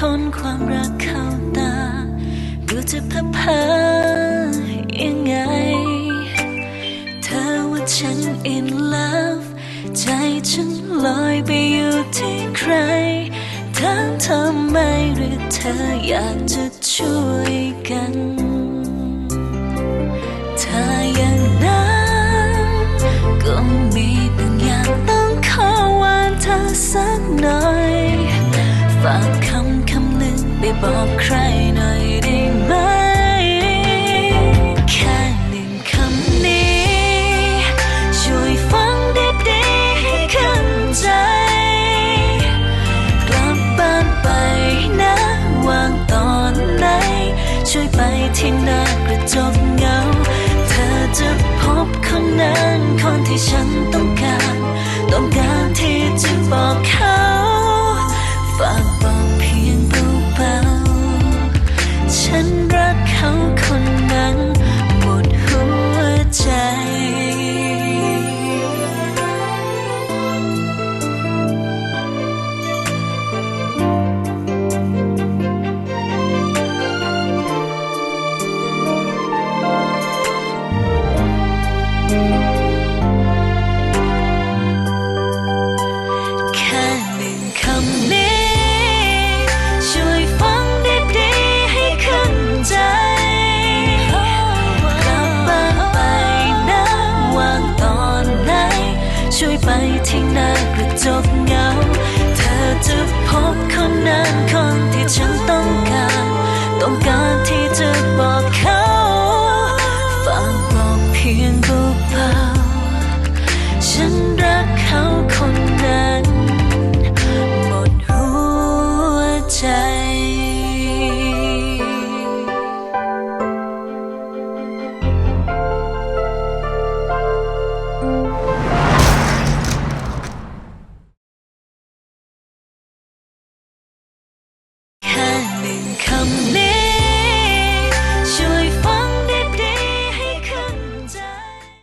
ความรักเข้าตา ดูจะเพ้อเพอยังไง เธอว่าฉัน in love ใจฉันลอยไปอยู่ที่ใครถามเธอไมหรือเธออยากจะช่วยกันถ้าอย่างนั้นก็มีบางอย่างต้องขอวานเธอสักหน่อยฝากคำ ไปบอกใครหน่อยได้ไหม แค่หนึ่งคำนี้ ช่วยฟังดีๆให้เข้าใจ กลับบ้านไปนะวางตอนไหน ช่วยไปที่หน้ากระจกเงา เธอจะพบคนนั้นคนที่ฉัน ที่หน้ากระจกเงา เธอจะพบคนนั้นคนที่